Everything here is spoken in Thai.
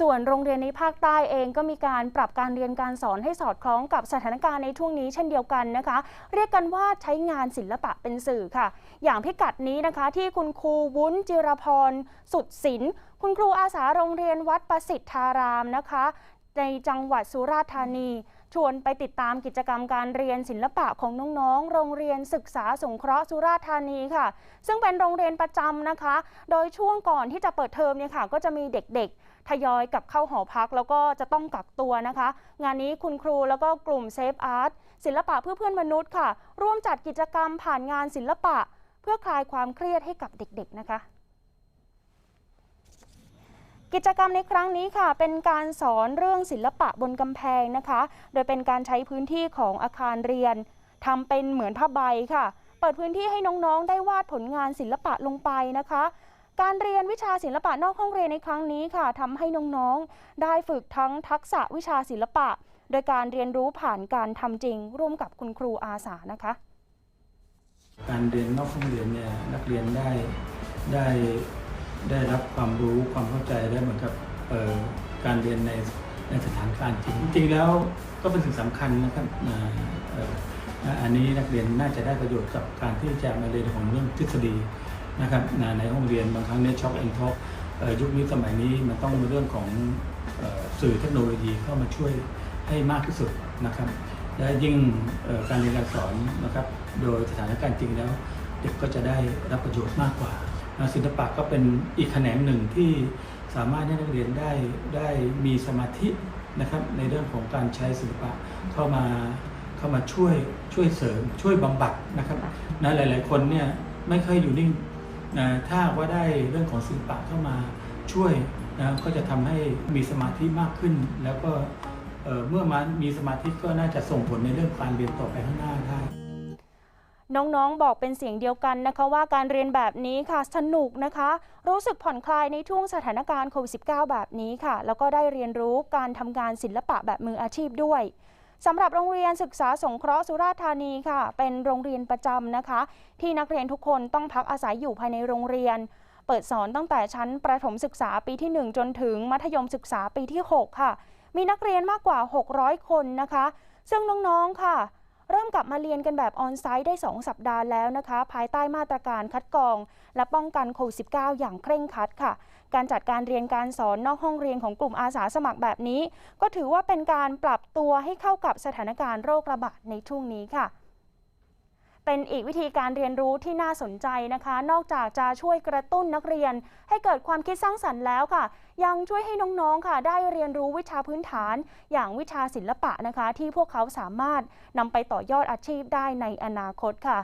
ส่วนโรงเรียนในภาคใต้เองก็มีการปรับการเรียนการสอนให้สอดคล้องกับสถานการณ์ในช่วงนี้เช่นเดียวกันนะคะ เรียกกันว่าใช้งานศิลปะเป็นสื่อค่ะ อย่างพิกัดนี้นะคะที่คุณครูวุ้นจิรพรสุดศิลป์คุณครูอาสาโรงเรียนวัดประสิทธารามนะคะ ในจังหวัดสุราษฎร์ธานี ชวนไปติดตามกิจกรรมการเรียนศิลปะของน้องๆ โรงเรียนศึกษาสงเคราะห์สุราษฎร์ธานีค่ะ ซึ่งเป็นโรงเรียนประจำนะคะ โดยช่วงก่อนที่จะเปิดเทอมเนี่ยค่ะ ก็จะมีเด็กๆ ทยอยกับเข้าหอพักแล้วก็จะต้องกักตัวนะคะ งานนี้คุณครูแล้วก็กลุ่มเซฟอาร์ตศิลปะเพื่อเพื่อนมนุษย์ค่ะ ร่วมจัดกิจกรรมผ่านงานศิลปะ เพื่อคลายความเครียดให้กับเด็กๆนะคะ กิจกรรมในครั้งนี้ค่ะ เป็นการสอนเรื่องศิลปะบนกำแพงนะคะ โดยเป็นการใช้พื้นที่ของอาคารเรียนทำเป็นเหมือนผ้าใบค่ะ เปิดพื้นที่ให้น้องๆ ได้วาดผลงานศิลปะลงไปนะคะ การเรียนวิชาศิลปะนอกห้องเรียนในครั้งนี้ค่ะทำให้น้องๆ ได้ฝึกทั้งทักษะวิชาศิลปะ โดยการเรียนรู้ผ่านการทำจริง ร่วมกับคุณครูอาสานะคะ การเรียนนอกห้องเรียนเนี่ยนักเรียนได้ได้ ได้รับความรู้ความเข้าใจได้เหมือนกับการเรียนในในสถานการณ์จริงจริงแล้วก็เป็นสิ่งสำคัญนะครับอันนี้นักเรียนน่าจะได้ประโยชน์กับการที่จะมาเรียนของเรื่องทฤษฎีนะครับในห้องเรียนบางครั้งเนี่ยช็อกเอ็นท็อกยุคนี้สมัยนี้มันต้องมีเรื่องของสื่อเทคโนโลยีเข้ามาช่วยให้มากที่สุดนะครับและยิ่งการเรียนการสอนนะครับโดยสถานการณ์จริงแล้ว เด็กก็จะได้รับประโยชน์มากกว่า ศิลปะก็เป็นอีกแขนงหนึ่งที่สามารถให้นักเรียนได้ได้มีสมาธินะครับในเรื่องของการใช้ศิลปะเข้ามาเข้ามาช่วยช่วยเสริมช่วยบำบัดนะครับนะหลาย ๆ คนเนี่ยไม่เคยอยู่นิ่งนะถ้าว่าได้เรื่องของศิลปะเข้ามาช่วยนะก็จะทำให้มีสมาธิมากขึ้น แล้วก็เเมื่อมันมีสมาธิก็น่าจะส่งผลในเรื่องการเรียนต่อไปข้างหน้าได้ น้องๆ บอกเป็นเสียงเดียวกันนะคะว่าการเรียนแบบนี้ค่ะสนุกนะคะ รู้สึกผ่อนคลายในช่วงสถานการณ์โควิด -19 แบบนี้ค่ะ แล้วก็ได้เรียนรู้การทำงานศิลปะแบบมืออาชีพด้วยสำหรับโรงเรียนศึกษาสงเคราะห์สุราษฎร์ธานีค่ะ เป็นโรงเรียนประจำนะคะ ที่นักเรียนทุกคนต้องพักอาศัยอยู่ภายในโรงเรียน เปิดสอนตั้งแต่ชั้นประถมศึกษาปีที่ 1 จนถึงมัธยมศึกษาปีที่ 6 ค่ะ มีนักเรียนมากกว่า 600 คนนะคะ ซึ่งน้องๆค่ะ เริ่มกลับมาเรียนกันแบบออนไซต์ได้ 2 สัปดาห์แล้วนะคะ ภายใต้มาตรการคัดกรอง และป้องกันโควิด -19 อย่างเคร่งครัดค่ะ การจัดการเรียนการสอนนอกห้องเรียนของกลุ่มอาสาสมัครแบบนี้ ก็ถือว่าเป็นการปรับตัวให้เข้ากับสถานการณ์โรคระบาดในช่วงนี้ค่ะ เป็นอีกวิธีการเรียนรู้ที่น่าสนใจนะคะ นอกจากจะช่วยกระตุ้นนักเรียน ให้เกิดความคิดสร้างสรรค์แล้วค่ะ ยังช่วยให้น้องๆค่ะ ได้เรียนรู้วิชาพื้นฐาน อย่างวิชาศิลปะนะคะ ที่พวกเขาสามารถนำไปต่อยอดอาชีพได้ในอนาคตค่ะ